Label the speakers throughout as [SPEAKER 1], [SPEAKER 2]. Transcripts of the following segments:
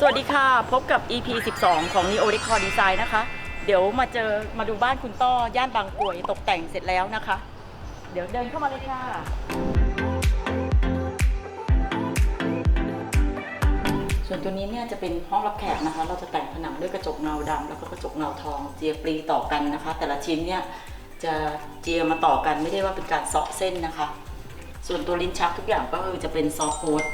[SPEAKER 1] สวัสดีค่ะ พบกับ EP 12 ของ Neo Decor Design นะคะ เดี๋ยวมาเจอมาดูบ้านคุณต้อย่านบางกรวยตกแต่งเสร็จแล้วนะคะ เดี๋ยวเดินเข้ามาเลยค่ะ ส่วนตัวนี้เนี่ยจะเป็นห้องรับแขกนะคะ เราจะแต่งผนังด้วยกระจกเงาดำแล้วก็กระจกเงาทองเจียปรีต่อกันนะคะ แต่ละชิ้นเนี่ยจะเจียมาต่อกันไม่ได้ว่าเป็นการเซาะเส้นนะคะ ส่วนตัวลิ้นชักทุกอย่างก็คือจะเป็นซอฟต์โค้ด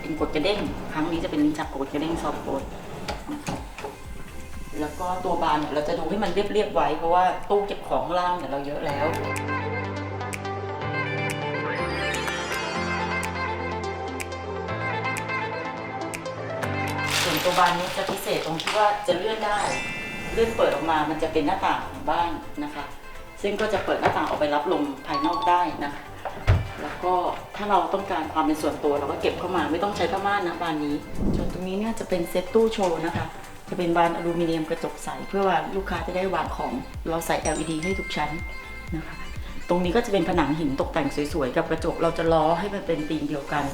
[SPEAKER 1] เป็นกดกระเด้ง ครั้งนี้จะเป็นลิ้นชักกดกระเด้งซอฟต์โค้ดนะคะแล้วก็ตัวบานเนี่ยเราจะดูให้มันเรียบๆไว้ เพราะว่าตู้เก็บของข้างล่างเนี่ยเราเยอะแล้วส่วนตัวบานนี้จะพิเศษตรงที่ว่าจะเลื่อนได้เลื่อนเปิดออกมา มันจะเป็นหน้าต่างของบ้านนะคะ ซึ่งก็จะเปิดหน้าต่างออกไปรับลมภายนอกได้นะคะ ก็ถ้าเราต้องการความเป็นส่วนตัวเราก็เก็บเข้ามาไม่ต้องใช้ผ้าม่านนะบานนี้ส่วนตรงนี้เนี่ยจะเป็นเซตตู้โชว์นะคะ จะเป็นบานอลูมิเนียมกระจกใสเพื่อว่าลูกค้าจะได้วางของเราใส่ LED ให้ทุกชั้นนะคะตรงนี้ก็จะเป็นผนังหินตกแต่งสวยๆ กับกระจกเราจะล้อให้มันเป็นธีมเดียวกัน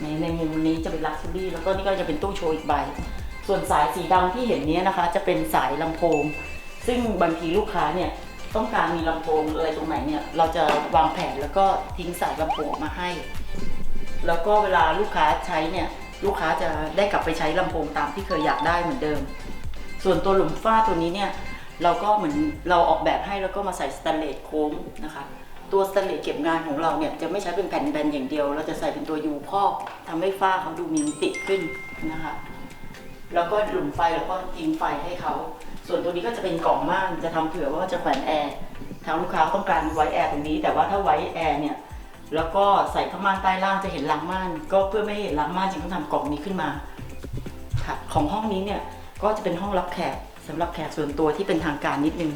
[SPEAKER 1] ในในมุมนี้จะเป็นลักชัวรี่แล้วก็นี่ก็จะเป็นตู้โชว์อีกใบ ส่วนสายสีดำที่เห็นนี้นะคะ จะเป็นสายลำโพง ซึ่งบางทีลูกค้าเนี่ย ต้องการมีลำโพงอะไรตรงไหนเนี่ยเราจะวางแผนแล้วก็ทิ้งสายลำโพงออกมาให้ แล้วก็เวลาลูกค้าใช้เนี่ยลูกค้าจะได้กลับไปใช้ลำโพงตามที่เคยอยากได้เหมือนเดิม ส่วนตัวหลุมฝ้าตัวนี้เนี่ยเราก็เหมือนเราออกแบบให้แล้วก็มาใส่สแตนเลสโค้งนะคะตัวสแตนเลสเก็บงานของเราเนี่ยจะไม่ใช้เป็นแผ่นแบนอย่างเดียว เราจะใส่เป็นตัวยูพอกทำให้ฝ้าเขาดูมีมิติขึ้นนะคะ แล้วก็หลุมไฟแล้วก็ทิ้งไฟให้เขา ส่วนตัวนี้ก็จะเป็นกล่องม่านจะทำเผื่อว่าจะแขวนแอร์ทางลูกค้าต้องการไว้แอร์ตรงนี้ แต่ว่าถ้าไว้แอร์เนี่ยแล้วก็ใส่ผ้าม่านใต้ล่างจะเห็นลังม่าน ก็เพื่อไม่ให้เห็นลังม่านจึงต้องทำกล่องนี้ขึ้นมาค่ะของห้องนี้เนี่ยก็จะเป็นห้องรับแขกสำหรับแขกส่วนตัวที่เป็นทางการนิดนึง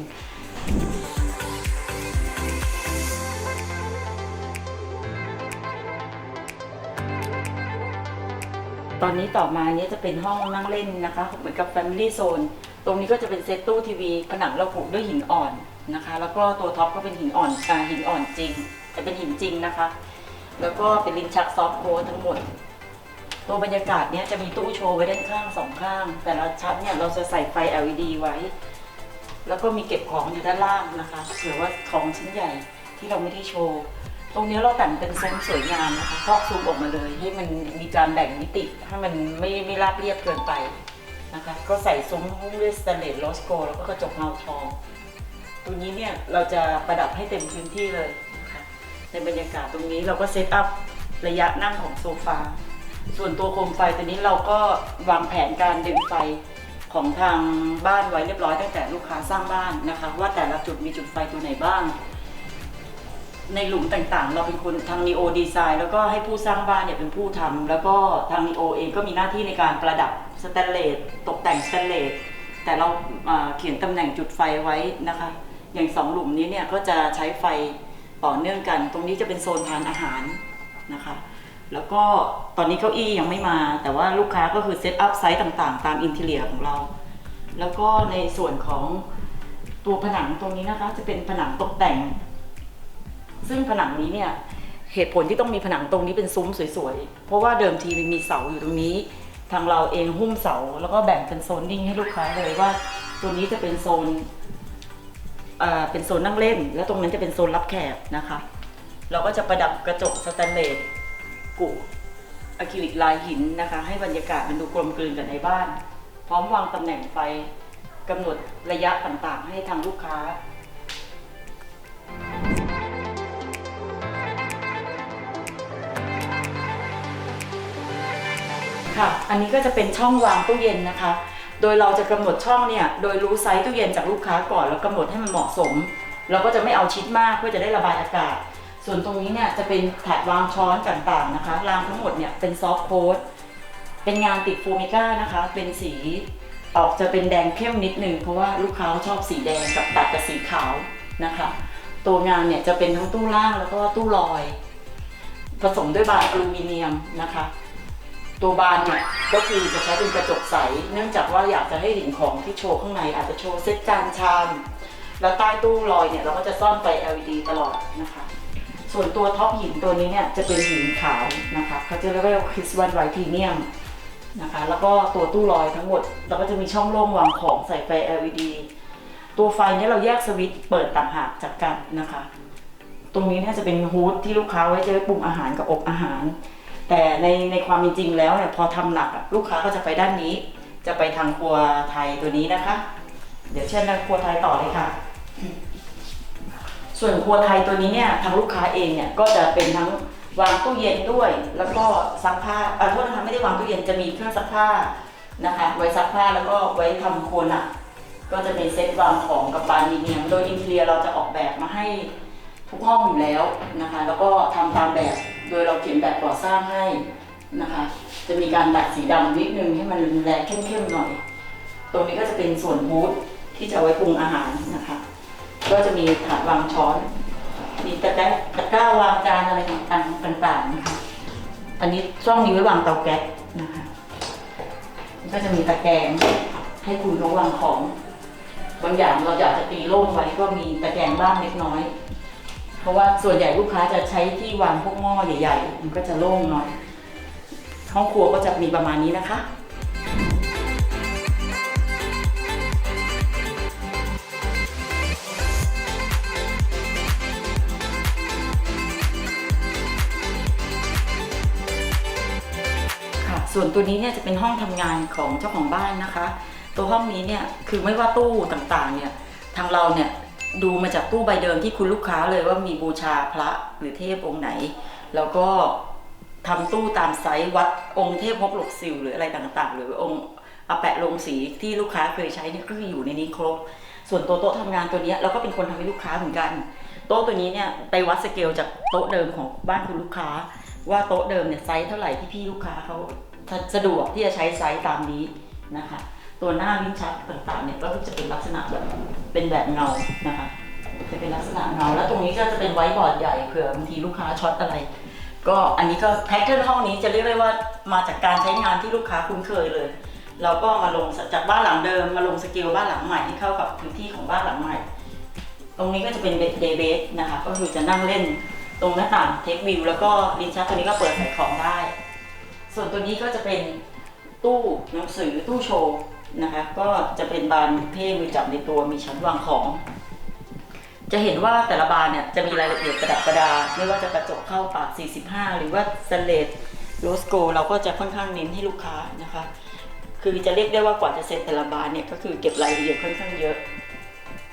[SPEAKER 1] ตอนนี้ต่อมาเนี้ยจะเป็นห้องนั่งเล่นนะคะเหมือนกับ Family Zone ตรงนี้ก็จะเป็นเซตตู้ทีวีผนังเราปลูกด้วยหินอ่อนนะคะ แล้วก็ตัวท็อปก็เป็นหินอ่อนอ่าหินอ่อนจริงแต่เป็นหินจริงนะคะ แล้วก็เป็นลิ้นชักซอฟต์โค้ดทั้งหมด ตัวบรรยากาศเนี้ยจะมีตู้โชว์ไว้ด้านข้างสองข้าง แต่ละชั้นเนี่ยเราจะใส่ไฟ LED ไว้ แล้วก็มีเก็บของอยู่ด้านล่างนะคะเผื่อว่าของชิ้นใหญ่ที่เราไม่ได้โชว์ตรงนี้เราแต่งเป็นซุ้มสวยงามนะคะครอบซูมออกมาเลย ให้มันมีการแบ่งมิติให้มันไม่ไม่ราบเรียบเกินไป นะคะ ก็ใส่ซุ้มหุ้มด้วยสแตนเลสโลสโกแล้วก็กระจกเงาทองตัวนี้เนี่ยเราจะประดับให้เต็มพื้นที่เลยนะคะในบรรยากาศตรงนี้เราก็เซตอัพระยะนั่งของโซฟา ส่วนตัวโคมไฟตัวนี้เราก็วางแผนการดึงไฟของทางบ้านไว้เรียบร้อยตั้งแต่ลูกค้าสร้างบ้านนะคะ ว่าแต่ละจุดมีจุดไฟตัวไหนบ้าง ในหลุมต่างๆ เราเป็นคนทางนีโอดีไซน์แล้วก็ให้ผู้สร้างบ้านเนี่ยเป็นผู้ทำแล้วก็ทางนีโอเองก็มีหน้าที่ในการประดับ สแตนเลสตกแต่งสแตนเลสแต่เราเขียนตำแหน่งจุดไฟไว้นะคะ อย่างสองหลุมนี้เนี่ยก็จะใช้ไฟต่อเนื่องกัน ตรงนี้จะเป็นโซนทานอาหารนะคะ แล้วก็ตอนนี้เก้าอี้ยังไม่มา แต่ว่าลูกค้าก็คือเซตอัพไซส์ต่างๆ ตามอินเทเลียของเรา แล้วก็ในส่วนของตัวผนังตรงนี้นะคะ จะเป็นผนังตกแต่ง ซึ่งผนังนี้เนี่ยเหตุผลที่ต้องมีผนังตรงนี้เป็นซุ้มสวยๆ เพราะว่าเดิมทีมันมีเสาอยู่ตรงนี้ ทางเราเองหุ้มเสา แล้วก็แบ่งเป็นโซนนิ่งให้ลูกค้าเลยว่า ตัวนี้จะเป็นโซนเอ่อเป็นโซนนั่งเล่น แล้วตรงนั้นจะเป็นโซนรับแขกนะคะ เราก็จะประดับกระจกสแตนเลสกุอะคริลิกลายหินนะคะ ให้บรรยากาศมันดูกลมกลืนกับในบ้าน พร้อมวางตำแหน่งไฟกำหนดระยะต่างๆ ให้ทางลูกค้า ค่ะ อันนี้ก็จะเป็นช่องวางตู้เย็นนะคะ โดยเราจะกำหนดช่องเนี่ย โดยรู้ไซส์ตู้เย็นจากลูกค้าก่อน แล้วกำหนดให้มันเหมาะสม เราก็จะไม่เอาชิดมากเพื่อจะได้ระบายอากาศ ส่วนตรงนี้เนี่ยจะเป็นถาดวางช้อนต่างๆนะคะ รางทั้งหมดเนี่ยเป็นซอฟต์โค้ด เป็นงานติดโฟมิก้านะคะ เป็นสีออกจะเป็นแดงเข้มนิดนึงเพราะว่าลูกค้าชอบสีแดงกับตัดกับสีขาวนะคะ ตัวงานเนี่ยจะเป็นทั้งตู้ล่างแล้วก็ตู้ลอย ผสมด้วยบานอลูมิเนียมนะคะ ตัวบานเนี่ยก็คือจะใช้เป็นกระจกใส เนื่องจากว่าอยากจะให้เห็นของที่โชว์ข้างในอาจจะโชว์เซตจานชาม แล้วใต้ตู้ลอยเนี่ยเราก็จะซ่อนไฟ LED ตลอดนะคะ ส่วนตัวท็อปหินตัวนี้เนี่ยจะเป็นหินขาวนะคะเขาจะเรียกว่าคริสวันไวท์พรีเมียมนะคะแล้วก็ตัวตู้ลอยทั้งหมด เราก็จะมีช่องโล่งวางของใส่ไฟ LED ตัวไฟเนี้เราแยกสวิตช์เปิดต่างหากจากกันนะคะ ตรงนี้เนี่ยจะเป็นฮูดที่ลูกค้าไว้จะปรุงอาหารกับอบอาหาร แต่ในในความเป็นจริงแล้วเนี่ยพอทำหนักอะลูกค้าก็จะไปด้านนี้ จะไปทางครัวไทยตัวนี้นะคะ เดี๋ยวเช่นครัวไทยต่อเลยค่ะ ส่วนครัวไทยตัวนี้เนี่ยทางลูกค้าเองเนี่ยก็จะเป็นทั้งวางตู้เย็นด้วย แล้วก็ซักผ้าเออโทษนะคะไม่ได้วางตู้เย็นจะมีเครื่องซักผ้านะคะ ไว้ซักผ้าแล้วก็ไว้ทำครัวหนักก็จะเป็นเซตวางของกับบานมีเนียมโดยอินเทียเราจะออกแบบมาให้ทุกห้องอยู่แล้วนะคะ แล้วก็ทำตามแบบ ดยเราเขียนแบบก่อสร้างให้นะคะ จะมีการดัดสีดำนิดนึงให้มันแรงเข้มๆหน่อย ตรงนี้ก็จะเป็นส่วนฮูดที่จะไว้ปรุงอาหารนะคะ ก็จะมีถาดวางช้อน มีตะแกรงตะกร้าวางจานอะไรต่างๆต่างๆนะคะอันนี้ช่องนี้ไว้วางเตาแก๊สนะคะก็จะมีตะแกรงให้คุณเขาวางของ บางอย่างเราอยากจะตีโล่งไว้ก็มีตะแกรงบ้างเล็กน้อย เพราะว่าส่วนใหญ่ลูกค้าจะใช้ที่วางพวกหม้อใหญ่ๆ มันก็จะโล่งหน่อย ห้องครัวก็จะมีประมาณนี้นะคะ ค่ะ ส่วนตัวนี้เนี่ยจะเป็นห้องทำงานของเจ้าของบ้านนะคะ ตัวห้องนี้เนี่ยคือไม่ว่าตู้ต่างๆเนี่ยทางเราเนี่ย ดูมาจากตู้ใบเดิมที่คุณลูกค้าเลยว่ามีบูชาพระหรือเทพองค์ไหน แล้วก็ทำตู้ตามไซส์วัดองค์เทพพกหลกซิลหรืออะไรต่างๆ หรือองค์อาแปะลงสีที่ลูกค้าเคยใช้เนี่ยก็อยู่ในนี้ครบ ส่วนตัวโต๊ะทำงานตัวนี้เราก็เป็นคนทำให้ลูกค้าเหมือนกัน โต๊ะตัวนี้เนี่ยไปวัดสเกลจากโต๊ะเดิมของบ้านคุณลูกค้า ว่าโต๊ะเดิมเนี่ยไซส์เท่าไหร่ที่พี่ลูกค้าเขาสะดวกที่จะใช้ไซส์ตามนี้นะคะ ตัวหน้าลิ้นชักต่างๆเนี่ยก็จะเป็นลักษณะแบบ เป็นแบบเงานะคะ จะเป็นลักษณะเงา แล้วตรงนี้ก็จะเป็นไว้บอร์ดใหญ่เผื่อบางทีลูกค้าช็อตอะไร ก็อันนี้ก็แพทเทิร์นห้องนี้จะเรียกได้ว่ามาจากการใช้งานที่ลูกค้าคุ้นเคยเลยเราก็มาลงจากบ้านหลังเดิมมาลงสเกลบ้านหลังใหม่ให้เข้ากับพื้นที่ของบ้านหลังใหม่ ตรงนี้ก็จะเป็นเดย์เบสนะคะ ก็คือจะนั่งเล่นตรงหน้าต่างเทควิวแล้วก็ลิ้นชักตัวนี้ก็เปิดใส่ของได้ ส่วนตัวนี้ก็จะเป็นตู้หนังสือตู้โชว์ นะคะ ก็จะเป็นบานเพ่มือจับในตัวมีชั้นวางของ จะเห็นว่าแต่ละบานเนี่ยจะมีรายละเอียดประดับประดา ไม่ว่าจะกระจกเข้าปาก 45 หรือว่าสเลดโรสโกเราก็จะค่อนข้างเน้นให้ลูกค้านะคะ คือจะเรียกได้ว่ากว่าจะเสร็จแต่ละบานเนี่ยก็คือเก็บรายละเอียดค่อนข้างเยอะ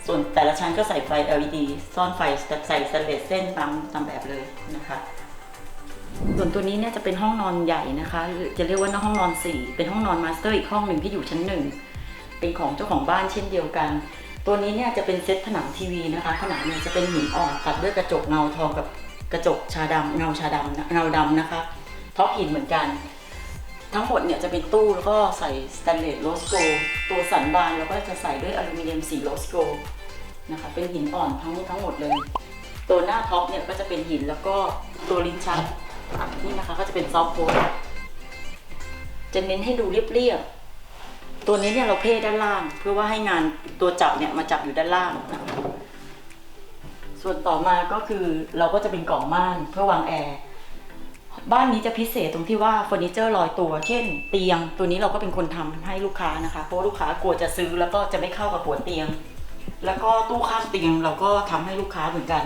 [SPEAKER 1] ส่วนแต่ละชั้นก็ใส่ไฟ LED ซ่อนไฟใส่สเลดเส้นตามตามแบบเลยนะคะ ส่วนตัวนี้เนี่ยจะเป็นห้องนอนใหญ่นะคะ จะเรียกว่าห้องนอนสี่เป็นห้องนอนมาสเตอร์อีกห้องหนึ่งที่อยู่ชั้นหนึ่งเป็นของเจ้าของบ้านเช่นเดียวกัน ตัวนี้เนี่ยจะเป็นเซตผนังทีวีนะคะ ผนังเนี่ยจะเป็นหินอ่อนตัดด้วยกระจกเงาทองกับกระจกชาดำเงาชาดำเงาดำนะคะท็อปหินเหมือนกัน ทั้งหมดเนี่ยจะเป็นตู้แล้วก็ใส่สแตนเลสโลสโกตัวสันบานแล้วก็จะใส่ด้วยอลูมิเนียมสีโลสโกนะคะ เป็นหินอ่อนทั้งทั้งหมดเลย ตัวหน้าท็อปเนี่ยก็จะเป็นหินแล้วก็ตัวลิ้นชัก นี่นะคะก็จะเป็นซอฟต์โพสจะเน้นให้ดูเรียบๆ ตัวนี้เนี่ยเราเพ่ด้านล่าง เพื่อว่าให้งานตัวจับเนี่ยมาจับอยู่ด้านล่างนะส่วนต่อมาก็คือเราก็จะเป็นกล่องม่านเพื่อวางแอร์บ้านนี้จะพิเศษตรงที่ว่าเฟอร์นิเจอร์ลอยตัว เช่น เตียง ตัวนี้เราก็เป็นคนทำให้ลูกค้านะคะ เพราะลูกค้ากลัวจะซื้อแล้วก็จะไม่เข้ากับหัวเตียง แล้วก็ตู้ข้างเตียงเราก็ทำให้ลูกค้าเหมือนกัน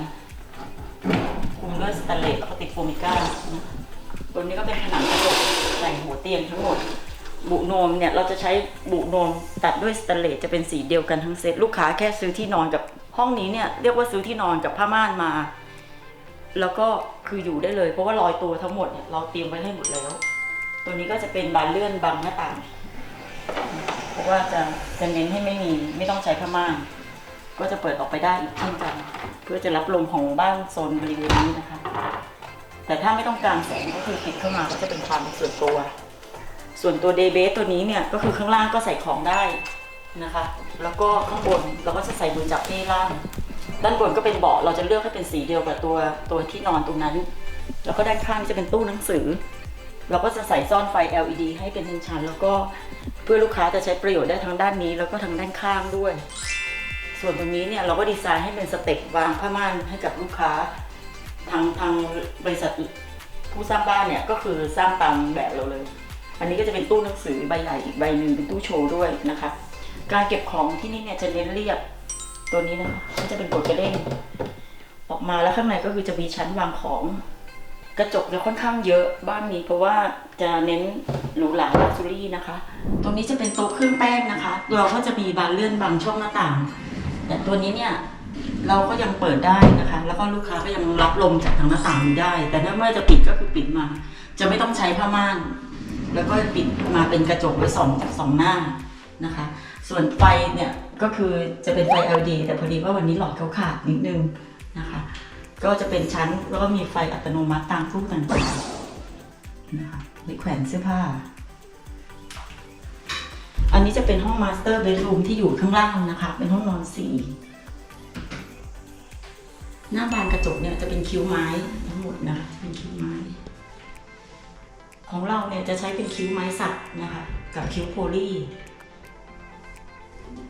[SPEAKER 1] คุมด้วยสแตนเลสแล้วก็ติดโฟมิก้าตัวนี้ก็เป็นผนังกระจกใส่หัวเตียงทั้งหมด บุโนมเนี่ยเราจะใช้บุโนมตัดด้วยสแตนเลสจะเป็นสีเดียวกันทั้งเซตลูกค้าแค่ซื้อที่นอนกับห้องนี้เนี่ยเรียกว่าซื้อที่นอนกับผ้าม่านมา แล้วก็คืออยู่ได้เลย เพราะว่าลอยตัวทั้งหมดเนี่ยเราเตรียมไว้ให้หมดแล้ว ตัวนี้ก็จะเป็นบานเลื่อนบังหน้าต่าง เพราะว่าจะจะเน้นให้ไม่มีไม่ต้องใช้ผ้าม่าน ก็จะเปิดออกไปได้อีกเช่นกันเพื่อจะรับลมของบ้านโซนบริเวณนี้นะคะ แต่ถ้าไม่ต้องการแสงก็คือปิดเข้ามาก็จะเป็นความส่วนตัว ส่วนตัวเดย์เบสตัวนี้เนี่ยก็คือข้างล่างก็ใส่ของได้นะคะ แล้วก็ข้างบนเราก็จะใส่มือจับที่ล่าง ด้านบนก็เป็นเบาะเราจะเลือกให้เป็นสีเดียวกับตัวตัวที่นอนตรงนั้น แล้วก็ด้านข้างจะเป็นตู้หนังสือ เราก็จะใส่ซ่อนไฟ LED ให้เป็นชั้นแล้วก็เพื่อลูกค้าจะใช้ประโยชน์ได้ทั้งด้านนี้ แล้วก็ทั้งด้านข้างด้วย ส่วนตรงนี้เนี่ยเราก็ดีไซน์ให้เป็นสเต็ปวางผ้าม่านให้กับลูกค้า ทางทางบริษัทผู้สร้างบ้านเนี่ยก็คือสร้างตามแบบเราเลย อันนี้ก็จะเป็นตู้หนังสือใบใหญ่อีกใบหนึ่งเป็นตู้โชว์ด้วยนะคะ การเก็บของที่นี่เนี่ยจะเน้นเรียบตัวนี้นะคะก็จะเป็นกดกระเด้งออกมาแล้วข้างในก็คือจะมีชั้นวางของ กระจกจะค่อนข้างเยอะบ้านนี้ เพราะว่าจะเน้นหรูหราลักซ์รี่นะคะ ตรงนี้จะเป็นโต๊ะเครื่องแป้งนะคะ เราก็จะมีบานเลื่อนบางช่องหน้าต่าง แต่ตัวนี้เนี่ยเราก็ยังเปิดได้นะคะ แล้วก็ลูกค้าก็ยังรับลมจากทางหน้าต่างได้ แต่ถ้าเมื่อจะปิดก็คือปิดมา จะไม่ต้องใช้ผ้าม่าน แล้วก็ปิดมาเป็นกระจกไว้สองสองหน้านะคะ ส่วนไฟเนี่ยก็คือจะเป็นไฟ LED แต่พอดีว่าวันนี้หลอดเขาขาดนิดนึงนะคะ ก็จะเป็นชั้นแล้วก็มีไฟอัตโนมัติตามตู้ต่างๆนะคะไว้แขวนเสื้อผ้า อันนี้จะเป็นห้องมาสเตอร์เบดรูมที่อยู่ข้างล่างนะคะ เป็นห้องนอนสี่หน้าบานกระจกเนี่ยจะเป็นคิ้วไม้ทั้งหมดนะคะเป็นคิ้วไม้ ของเราเนี่ยจะใช้เป็นคิ้วไม้สักนะคะ กับคิ้วโพลี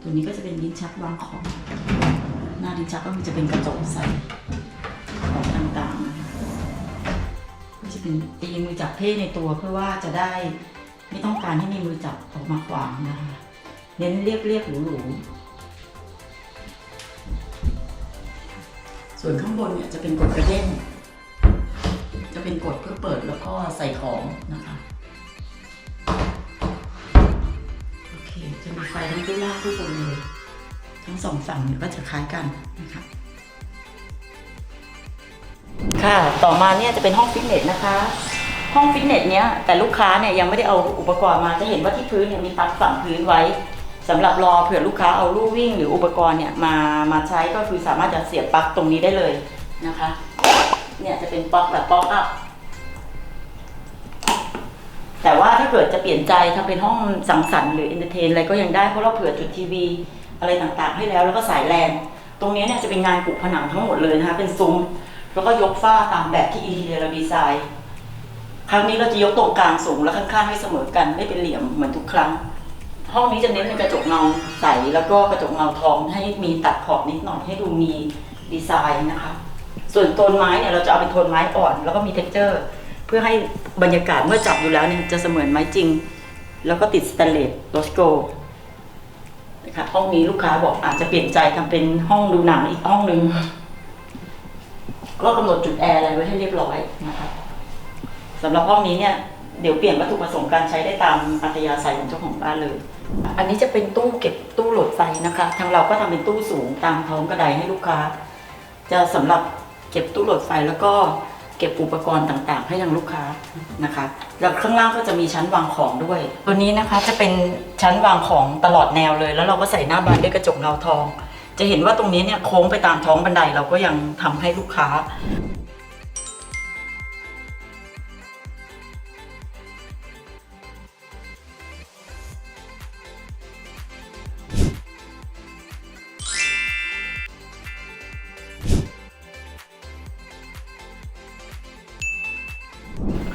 [SPEAKER 1] ตัวนี้ก็จะเป็นลิ้นชักวางของ หน้าลิ้นชักก็จะเป็นกระจกใสของต่างๆนะคะก็จะเป็นตีมือจับเพ่ในตัวเพื่อว่าจะได้ ไม่ต้องการให้มีมือจับออกมาขวางนะคะเน้นเรียบเรียบๆหรูหรูๆส่วนข้างบนเนี่ยจะเป็นกดกระเด้งจะเป็นกดเพื่อเปิดแล้วก็ใส่ของนะคะโอเคจะมีไฟทั้งตู้ล่างตู้บนเลยทั้งสองฝั่งเนี่ยก็จะคล้ายกันนะคะค่ะ ต่อมาเนี่ยจะเป็นห้องฟิตเนสนะคะ ห้องฟิตเนสเนี้ยแต่ลูกค้าเนี่ยยังไม่ได้เอาอุปกรณ์มาจะเห็นว่าที่พื้นเนี่ยมีปลั๊กฝังพื้นไว้สำหรับรอเผื่อลูกค้าเอาลู่วิ่งหรืออุปกรณ์เนี่ยมามาใช้ก็คือสามารถจะเสียบปลั๊กตรงนี้ได้เลยนะคะเนี่ยจะเป็นปลั๊กแบบปลั๊กอัพแต่ว่าถ้าเกิดจะเปลี่ยนใจทำเป็นห้องสังสรรค์หรือเอนเตอร์เทนอะไรก็ยังได้เพราะเราเผื่อจุดทีวีอะไรต่างๆ ให้แล้วแล้วก็สายแลนตรงนี้เนี่ยจะเป็นงานปลูกผนังทั้งหมดเลยนะคะเป็นซุ้มแล้วก็ยกฝ้าตามแบบที่อินทีเรียเราดีไซน์ ครั้งนี้เราจะยกตรงกลางสูงและข้างๆให้เสมอกันไม่เป็นเหลี่ยมเหมือนทุกครั้ง ห้องนี้จะเน้นเป็นกระจกเงาใสแล้วก็กระจกเงาทองให้มีตัดขอบนิดหน่อยให้ดูมีดีไซน์นะคะ ส่วนโทนไม้เนี่ยเราจะเอาเป็นโทนไม้อ่อน แล้วก็มีเท็กเจอร์ เพื่อให้บรรยากาศเมื่อจับอยู่แล้วเนี่ยจะเสมือนไม้จริง แล้วก็ติดสแตนเลสโลสโกนะคะห้องนี้ลูกค้าบอกอาจจะเปลี่ยนใจทำเป็นห้องดูหนังอีกห้องหนึ่งก็กำหนดจุดแอร์อะไรไว้ให้เรียบร้อยนะคะ สำหรับห้องนี้เนี่ยเดี๋ยวเปลี่ยนวัตถุประสงค์การใช้ได้ตามอัธยาศัยของเจ้าของบ้านเลย อันนี้จะเป็นตู้เก็บตู้โหลดไฟนะคะ ทางเราก็ทำเป็นตู้สูงตามท้องกระไดให้ลูกค้า จะสำหรับเก็บตู้โหลดไฟแล้วก็เก็บอุปกรณ์ต่างๆ ให้ทางลูกค้านะคะแล้วข้างล่างก็จะมีชั้นวางของด้วย ตัวนี้นะคะจะเป็นชั้นวางของตลอดแนวเลย แล้วเราก็ใส่หน้าบานด้วยกระจกเงาทอง จะเห็นว่าตรงนี้เนี่ยโค้งไปตามท้องบันไดเราก็ยังทำให้ลูกค้า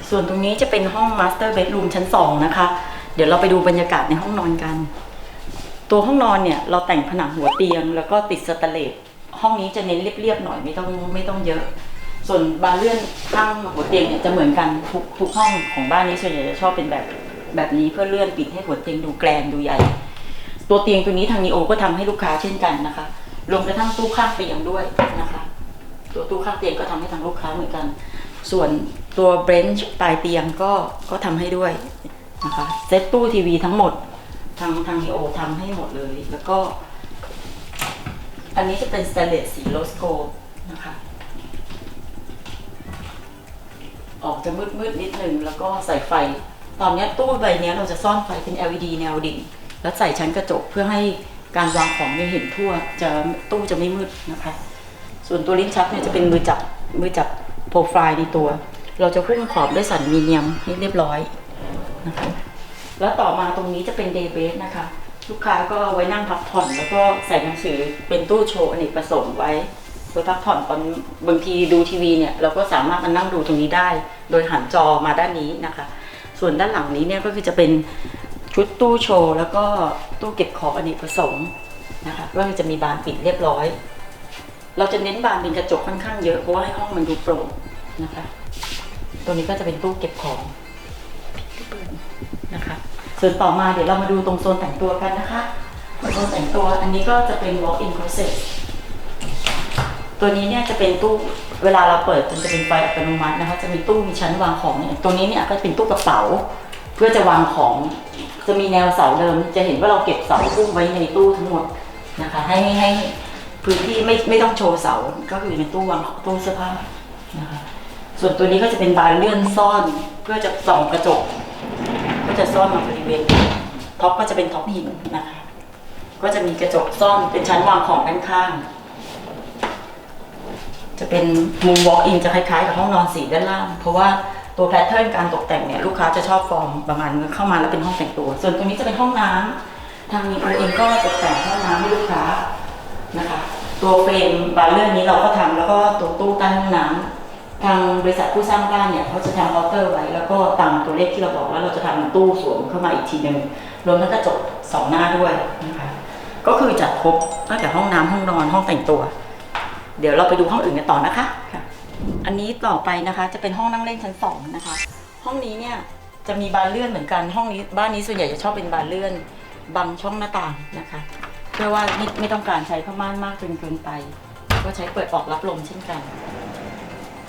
[SPEAKER 1] ส่วนตรงนี้จะเป็นห้อง Master Bedroom ชั้น 2 นะคะ เดี๋ยวเราไปดูบรรยากาศในห้องนอนกัน ตัวห้องนอนเนี่ยเราแต่งผนังหัวเตียง แล้วก็ติดสแตนเลสห้องนี้จะเน้นเรียบๆหน่อยไม่ต้องไม่ต้องเยอะ ส่วนบานเลื่อนข้างหัวเตียงเนี่ยจะเหมือนกันทุกทุกห้องของบ้านนี้ส่วนใหญ่จะชอบเป็นแบบแบบนี้เพื่อเลื่อนปิดให้หัวเตียงดูแกลนดูใหญ่ ตัวเตียงตัวนี้ทางนีโอก็ทำให้ลูกค้าเช่นกันนะคะ รวมกระทั่งตู้ข้างเตียงด้วยนะคะ ตัวตู้ข้างเตียงก็ทำให้ทางลูกค้าเหมือนกัน ส่วน ตัวเบรนช์ปลายเตียงก็ก็ทำให้ด้วยนะคะเซตตู้ทีวีทั้งหมดทางทางนีโอทำให้หมดเลย แล้วก็ อันนี้จะเป็นสเตนเลสสีโลสโกนะคะ ออกจะมืดมืดนิดนึง แล้วก็ใส่ไฟ ตอนนี้ตู้ใบนี้เราจะซ่อนไฟเป็น LED แนวดิ่ง แล้วใส่ชั้นกระจกเพื่อให้การวางของเนี่ยเห็นทั่ว จะตู้จะไม่มืดนะคะ ส่วนตัวลิ้นชักเนี่ยจะเป็นมือจับมือจับโปรไฟล์ในตัว เราจะหุ้มขอบด้วยสันมีเนียมให้เรียบร้อยนะคะแล้วต่อมาตรงนี้จะเป็นเดย์เบสนะคะ ลูกค้าก็ไว้นั่งพักผ่อน แล้วก็ใส่หนังสือเป็นตู้โชว์อเนกประสงค์ไว้ไว้พักผ่อนตอนบางทีดูทีวีเนี่ยเราก็สามารถมานั่งดูตรงนี้ได้ โดยหันจอมาด้านนี้นะคะ ส่วนด้านหลังนี้เนี่ยก็คือจะเป็นชุดตู้โชว์ แล้วก็ตู้เก็บของอเนกประสงค์นะคะก็จะมีบานปิดเรียบร้อย เราจะเน้นบานเป็นกระจกค่อนข้างเยอะเพราะว่าให้ห้องมันดูโปร่งนะคะ ตัวนี้ก็จะเป็นตู้เก็บของนะคะ ส่วนต่อมาเดี๋ยวเรามาดูตรงโซนแต่งตัวกันนะคะโซนแต่งตัวอันนี้ก็จะเป็น walk-in closet ตัวนี้เนี่ยจะเป็นตู้เวลาเราเปิดมันจะเป็นไฟอัตโนมัตินะคะ จะมีตู้มีชั้นวางของเนี่ยตัวนี้เนี่ยก็เป็นตู้กระเป๋า เพื่อจะวางของ จะมีแนวเสาเดิม จะเห็นว่าเราเก็บเสาตู้ไว้ในตู้ทั้งหมดนะคะ ให้ให้พื้นที่ไม่ไม่ต้องโชว์เสาก็คือเป็นตู้วางตู้เสื้อผ้านะคะ ส่วนตัวนี้ก็จะเป็นบานเลื่อนซ่อนเพื่อจะส่องกระจก ก็จะซ่อนมาบริเวณท็อปก็จะเป็นท็อปหินนะคะ ก็จะมีกระจกซ่อนเป็นชั้นวางของด้านข้าง จะเป็นมุม walk in จะคล้ายๆ กับห้องนอนสีด้านล่าง เพราะว่าตัวแพทเทิร์นการตกแต่งเนี่ยลูกค้าจะชอบฟอร์มประมาณเข้ามาแล้วเป็นห้องแต่งตัว ส่วนตรงนี้จะเป็นห้องน้ำทางมีโอเองก็ตกแต่งห้องน้ำให้ลูกค้านะคะ ตัวเฟรมบานเลื่อนนี้เราก็ทำแล้วก็ตัวตู้ใต้ห้องน้ำ ทางบริษัทผู้สร้างบ้านเนี่ยเขาจะทำเคาน์เตอร์ไว้ แล้วก็ตามตัวเลขที่เราบอกแล้วเราจะทำตู้สวมเข้ามาอีกทีหนึ่งรวมทั้งกระจกสองหน้าด้วยนะคะก็คือจัดครบตั้งแต่ห้องน้ำห้องนอนห้องแต่งตัว เดี๋ยวเราไปดูห้องอื่นกันต่อนะคะค่ะอันนี้ต่อไปนะคะจะเป็นห้องนั่งเล่นชั้นสองนะคะห้องนี้เนี่ยจะมีบานเลื่อนเหมือนกันห้องนี้บ้านนี้ส่วนใหญ่จะชอบเป็นบานเลื่อนบังช่องหน้าต่างนะคะเพื่อว่าไม่ไม่ต้องการใช้ผ้าม่านมากจนเกินไป ก็ใช้เปิดออกรับลมเช่นกัน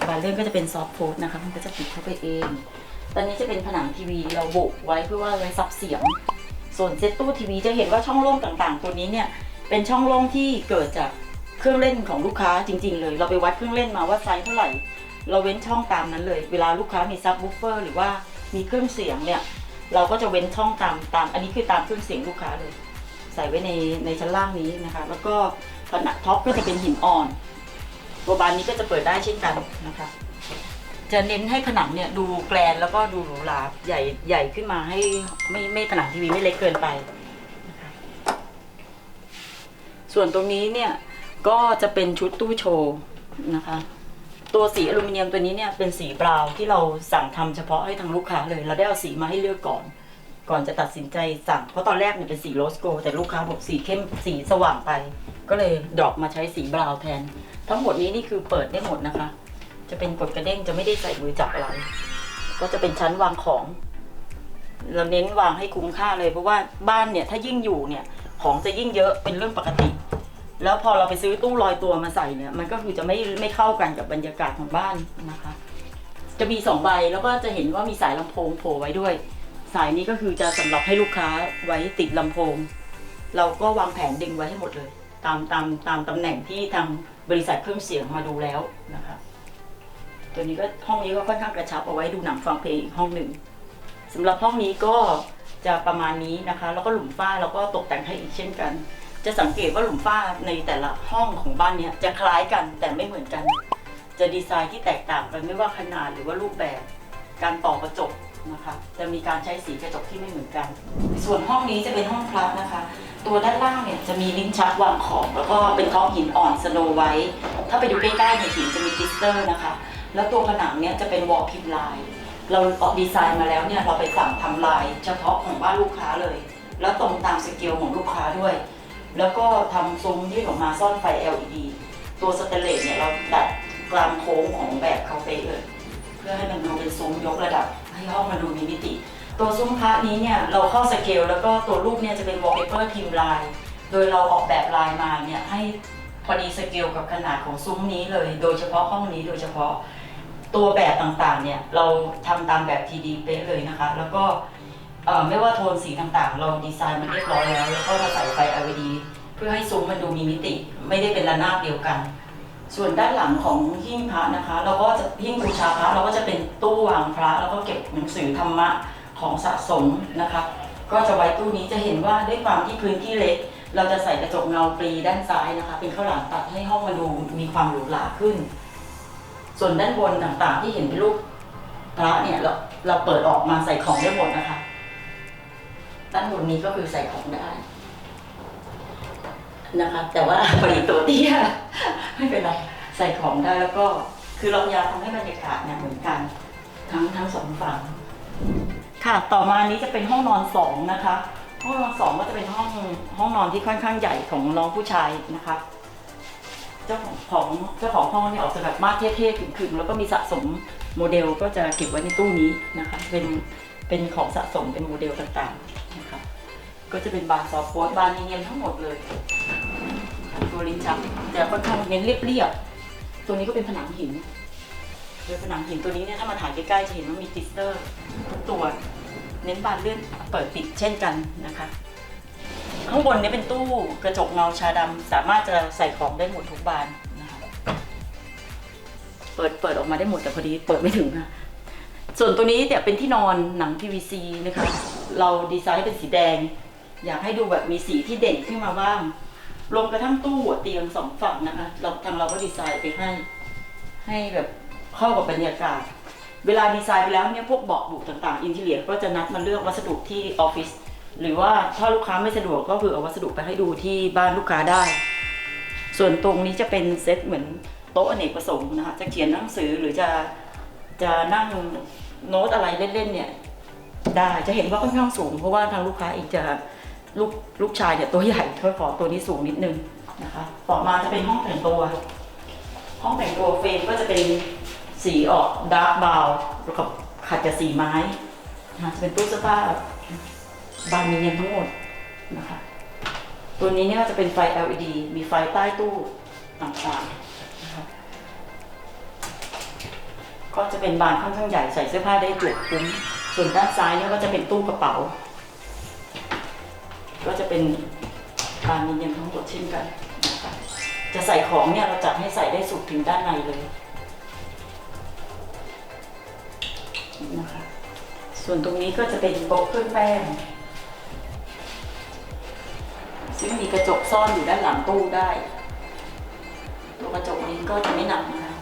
[SPEAKER 1] บานเลื่อนก็จะเป็นซอฟต์โฟดนะคะ มันก็จะปิดเข้าไปเอง ตอนนี้จะเป็นผนังทีวีเราโบกไว้เพื่อว่าไว้ซับเสียง ส่วนเซตตู้ทีวีจะเห็นว่าช่องโล่งต่างๆ ตัวนี้เนี่ยเป็นช่องโล่งที่เกิดจากเครื่องเล่นของลูกค้าจริง ๆ เลย เราไปวัดเครื่องเล่นมาว่าไซส์เท่าไหร่ เราเว้นช่องตามนั้นเลย เวลาลูกค้ามีซับวูฟเฟอร์หรือว่ามีเครื่องเสียงเนี่ยเราก็จะเว้นช่องตามตาม อันนี้คือตามเครื่องเสียงลูกค้าเลย ใส่ไว้ในในชั้นล่างนี้นะคะ แล้วก็ผนังท็อปก็จะเป็นหินอ่อน ตัวบานนี้ก็จะเปิดได้เช่นกันนะคะ จะเน้นให้ผนังเนี่ยดูแกรนแล้วก็ดูหรูหราใหญ่ใหญ่ขึ้นมาให้ไม่ไม่ผนังทีวีไม่เล็กเกินไปนะคะส่วนตรงนี้เนี่ยก็จะเป็นชุดตู้โชว์นะคะตัวสีอลูมิเนียมตัวนี้เนี่ยเป็นสีบราวน์ที่เราสั่งทำเฉพาะให้ทางลูกค้าเลย เราได้เอาสีมาให้เลือกก่อน ก่อนจะตัดสินใจสั่ง เพราะตอนแรกเนี่ยเป็นสีโรสโกแต่ลูกค้าบอกสีเข้มสีสว่างไป ก็เลยดรอปมาใช้สีบราวน์แทน ทั้งหมดนี้นี่คือเปิดได้หมดนะคะ จะเป็นกดกระเด้งจะไม่ได้ใส่มือจับอะไร ก็จะเป็นชั้นวางของ เราเน้นวางให้คุ้มค่าเลยเพราะว่าบ้านเนี่ยถ้ายิ่งอยู่เนี่ย ของจะยิ่งเยอะเป็นเรื่องปกติ แล้วพอเราไปซื้อตู้ลอยตัวมาใส่เนี่ย มันก็คือจะไม่ไม่เข้ากันกับบรรยากาศของบ้านนะคะ จะมีสองใบแล้วก็จะเห็นว่ามีสายลำโพงโผล่ไว้ด้วย สายนี้ก็คือจะสำหรับให้ลูกค้าไว้ติดลำโพง เราก็วางแผนดึงไว้ให้หมดเลย ตามตามตามตำแหน่งที่ทางบริษัทเครื่องเสียงมาดูแล้วนะคะตัวนี้ก็ห้องนี้ก็ค่อนข้างกระชับเอาไว้ดูหนังฟังเพลงอีกห้องหนึ่งสำหรับห้องนี้ก็จะประมาณนี้นะคะ แล้วก็หลุมฝ้าเราก็ตกแต่งให้อีกเช่นกัน จะสังเกตว่าหลุมฝ้าในแต่ละห้องของบ้านเนี้ยจะคล้ายกันแต่ไม่เหมือนกัน จะดีไซน์ที่แตกต่างกันไม่ว่าขนาดหรือว่ารูปแบบ การต่อกระจกนะคะ จะมีการใช้สีกระจกที่ไม่เหมือนกัน ส่วนห้องนี้จะเป็นห้องพลับนะคะ ตัวด้านล่างเนี่ยจะมีลิ้นชักวางของ แล้วก็เป็นท้องหินอ่อนสโนไวท์ถ้าไปดูใกล้ๆเนี่ยหินจะมีกลิสเตอร์นะคะ แล้วตัวผนังเนี่ยจะเป็นวอลพิมพ์ลาย เราออกดีไซน์มาแล้วเนี่ยเราไปสั่งทำลาย เฉพาะของบ้านลูกค้าเลย แล้วตรงตามสเกลของลูกค้าด้วย แล้วก็ทำซุ้มยื่นออกมาซ่อนไฟ LED ตัวสเตนเลสเนี่ยเราดัดกลางโค้งของแบบคาเฟ่เลย เพื่อให้มันดูเป็นซุ้มยกระดับ ให้ห้องมันดูมีมิติ ตัวซุ้มพระนี้เนี่ยเราเข้าสเกลแล้วก็ตัวรูปเนี่ยจะเป็นวอลเปเปอร์พิมพ์ลาย โดยเราออกแบบลายมาเนี่ยให้พอดีสเกลกับขนาดของซุ้มนี้เลย โดยเฉพาะห้องนี้โดยเฉพาะตัวแบบต่างๆเนี่ยเราทำตามแบบ TD เป๊ะเลยนะคะ แล้วก็ไม่ว่าโทนสีต่างๆ เราดีไซน์มันเรียบร้อยแล้ว แล้วก็มาใส่ไฟ LED เพื่อให้ซุ้มมันดูมีมิติ ไม่ได้เป็นระนาบเดียวกัน ส่วนด้านหลังของหิ้งพระนะคะ เราก็จะหิ้งบูชาพระเราก็จะเป็นตู้วางพระ แล้วก็เก็บหนังสือธรรมะ ของสะสมนะคะก็จะไว้ตู้นี้จะเห็นว่าด้วยความที่พื้นที่เล็ก เราจะใส่กระจกเงาปรีด้านซ้ายนะคะ เป็นข้าวหลามตัดให้ห้องมันดูมีความหรูหราขึ้น ส่วนด้านบนต่างๆ ที่เห็นเป็นรูปพระเนี่ยเราเราเปิดออกมาใส่ของได้หมดนะคะ ด้านบนนี้ก็คือใส่ของได้นะคะ แต่ว่าพอดีตัวเตี้ยไม่เป็นไรใส่ของได้แล้วก็คือเราพยายามทำให้บรรยากาศเนี่ยเหมือนกัน ทั้งทั้งสองฝั่ง ค่ะ ต่อมานี้จะเป็นห้องนอนสองนะคะ ห้องนอนสองก็จะเป็นห้องห้องนอนที่ค่อนข้างใหญ่ของน้องผู้ชายนะคะ เจ้าของของเจ้าของห้องเนี่ยออกจะแบบมาสเท่ๆขึงๆแล้วก็มีสะสมโมเดลก็จะเก็บไว้ในตู้นี้นะคะ เป็นเป็นของสะสมเป็นโมเดลต่างๆนะคะ ก็จะเป็นบาร์ซอฟต์โค้ดบาร์นีเนียมทั้งหมดเลย ตัวลิ้นชักแต่ค่อนข้างเน้นเรียบๆตัวนี้ก็เป็นผนังหินโดยผนังหินตัวนี้เนี่ยถ้ามาถ่ายใกล้ๆจะเห็นว่ามีติสเตอร์ ตัวเน้นบานเลื่อนเปิดปิดเช่นกันนะคะ ข้างบนนี้เป็นตู้กระจกเงาชาดำสามารถจะใส่ของได้หมดทุกบานนะคะเปิดเปิดออกมาได้หมดแต่พอดีเปิดไม่ถึงค่ะส่วนตัวนี้เนี่ยเป็นที่นอนหนัง PVC นะคะ เราดีไซน์เป็นสีแดง อยากให้ดูแบบมีสีที่เด่นขึ้นมาบ้าง รวมกระทั่งตู้หัวเตียงสองฝั่งนะคะเราทางเราก็ดีไซน์ไปให้ ให้แบบเข้ากับบรรยากาศ เวลาดีไซน์ไปแล้วเนี่ยพวกเบาะบุต่างๆ อินทีเลียก็จะนัดมาเลือกวัสดุที่ออฟฟิศหรือว่าถ้าลูกค้าไม่สะดวกก็คือเอาวัสดุไปให้ดูที่บ้านลูกค้าได้ ส่วนตรงนี้จะเป็นเซตเหมือนโต๊ะอเนกประสงค์นะคะจะเขียนหนังสือหรือจะจะนั่งโน้ตอะไรเล่นๆเนี่ยได้จะเห็นว่าค่อนข้างสูง เพราะว่าทางลูกค้าเองจะลูกลูกชายเนี่ยตัวใหญ่เขาขอตัวนี้สูงนิดนึงนะคะต่อมาจะเป็นห้องแต่งตัว ห้องแต่งตัวเฟรมก็จะเป็น สีออกดาร์กเบาวแล้วก็ขัดกับสีไม้นะคะจะเป็นตู้เสื้อผ้าบานมีเนียมทั้งหมดนะคะ ตัวนี้เนี่ยจะเป็นไฟ LED มีไฟใต้ตู้ต่างๆนะคะก็จะเป็นบานค่อนข้างใหญ่ใส่เสื้อผ้าได้จุคุ้ม ส่วนด้านซ้ายเนี่ยก็จะเป็นตู้กระเป๋า ก็จะเป็นบานมีเนียมทั้งหมดเช่นกันนะคะจะใส่ของเนี่ยเราจัดให้ใส่ได้สุดถึงด้านในเลย ส่วนตรงนี้ก็จะเป็นโต๊ะเครื่องแป้ง ซึ่งมีกระจกซ่อนอยู่ด้านหลังตู้ได้ ตัวกระจกนี้ก็จะไม่หนักนะคะ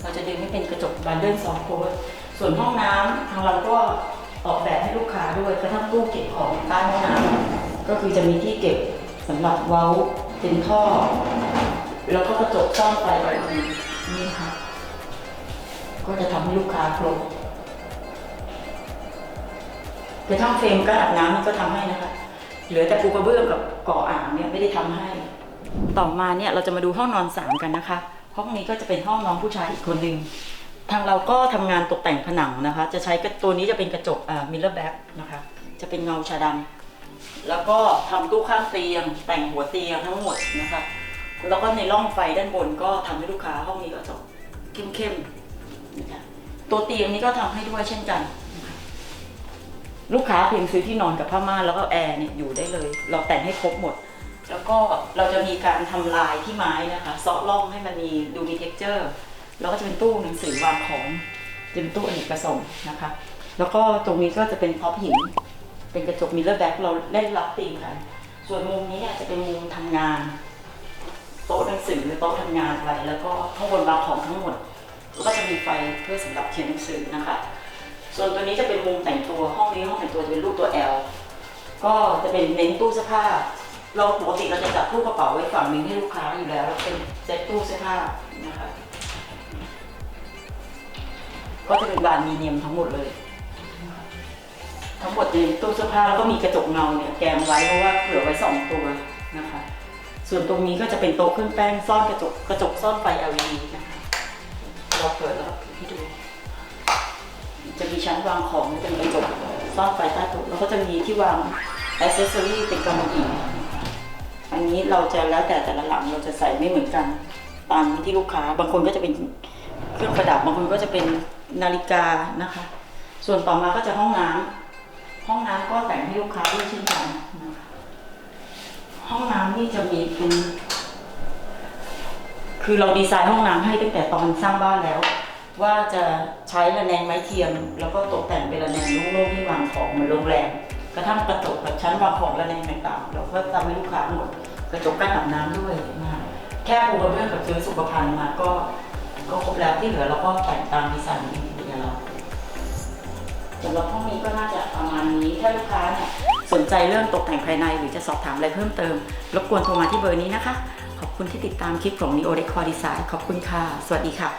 [SPEAKER 1] เราจะดึงให้เป็นกระจกบานเดิลซอฟต์โค้ดส่วนห้องน้ำทางเราก็ออกแบบให้ลูกค้าด้วยกระทั่งตู้เก็บของใต้ห้องน้ำก็คือจะมีที่เก็บสำหรับเว้าเป็นท่อ แล้วก็กระจกซ่อนไฟไว้ตรงนี้นี่ค่ะ ก็จะทำให้ลูกค้าครบ กระทั่งเฟรมการอาบน้ำนี่ก็ทำให้นะคะ เหลือแต่ปูกระเบื้องกับก่ออ่างเนี่ยไม่ได้ทำให้ ต่อมาเนี่ยเราจะมาดูห้องนอนสามกันนะคะ ห้องนี้ก็จะเป็นห้องน้องผู้ชายอีกคนหนึ่งทางเราก็ทำงานตกแต่งผนังนะคะ จะใช้กระตัวนี้จะเป็นกระจกอ่ามิลเลอร์แบ็กนะคะ จะเป็นเงาชาดำแล้วก็ทำตู้ข้างเตียง แต่งหัวเตียงทั้งหมดนะคะ แล้วก็ในร่องไฟด้านบนก็ทำให้ลูกค้าห้องนี้ก็จะเข้มๆนะคะตัวเตียงนี้ก็ทำให้ด้วยเช่นกัน ลูกค้าเพียงซื้อที่นอนกับผ้าม่านแล้วก็แอร์เนี่ยอยู่ได้เลย เราแต่งให้ครบหมด แล้วก็เราจะมีการทำลายที่ไม้นะคะซาะร่องให้มันมีดูมีเท็กเจอร์แล้วก็จะเป็นตู้หนังสือวางของจะเป็นตู้อเนกประสงค์นะคะ แล้วก็ตรงนี้ก็จะเป็นพ็อปหิน เป็นกระจกมิลเลอร์แบ็กเราเล่นรับตีมกัน ส่วนมุมนี้เนี่ยจะเป็นมุมทำงาน โต๊ะหนังสือหรือโต๊ะทำงานอะไรแล้วก็ข้างบนวางของทั้งหมดแล้วก็จะมีไฟเพื่อสำหรับเขียนหนังสือนะคะ ส่วนตัวนี้จะเป็นมุมแต่งตัวห้องนี้ห้องแต่งตัวจะเป็นรูปตัว L ก็จะเป็นเน้นตู้เสื้อผ้า เราปกติเราจะจัดตู้กระเป๋าไว้ฝั่งหนึงให้ลูกค้าอยู่แล้วแล้วเป็นเซ็ตตู้เสื้อผ้านะคะก็จะเป็นบานมีเนียมทั้งหมดเลย ทั้งหมดในตู้เสื้อผ้าแล้วก็มีกระจกเงาเนี่ยแกมไว้เพราะว่าเผื่อไว้สองตัวนะคะ ส่วนตรงนี้ก็จะเป็นโต๊ะเครื่องแป้งซ่อนกระจกกระจกซ่อนไฟ LED นะคะเราเปิดแล้วให้ดู จะมีชั้นวางของเป็นกระจกซ่อนไฟใต้โต๊ะแล้วก็จะมีที่วางอ c เซสซอรี่เป็นกำมะหยี่อันนี้เราจะแล้วแต่แต่ละหลังเราจะใส่ไม่เหมือนกัน ตามที่ลูกค้า บางคนก็จะเป็นเครื่องประดับบางคนก็จะเป็นนาฬิกานะคะ ส่วนต่อมาก็จะห้องน้ำห้องน้ำก็แต่งให้ลูกค้าด้วยเช่นกันนะคะห้องน้ำนี่จะมีเป็น คือเราดีไซน์ห้องน้ำให้ตั้งแต่ตอนสร้างบ้านแล้ว ว่าจะใช้ระแนงไม้เทียม แล้วก็ตกแต่งเป็นระแนงโล่งๆที่วางของเหมือนโรงแรมกระทั่งกระจกกับชั้นวางของระแนงต่างๆเราก็ทำให้ลูกค้าหมดกระจกกั้นอาบน้ำด้วยนะคะแค่ปูกระเบื้องกับซื้อสุขภัณฑ์มาก็ก็ครบแล้วที่เหลือเราก็แต่งตามดีไซน์อินทีเรียเราสำหรับห้องนี้ก็น่าจะประมาณนี้ถ้าลูกค้าเนี่ยสนใจเรื่องตกแต่งภายในหรือจะสอบถามอะไรเพิ่มเติม รบกวนโทรมาที่เบอร์นี้นะคะ ขอบคุณที่ติดตามคลิปของ Neo Decor Design ขอบคุณค่ะ สวัสดีค่ะ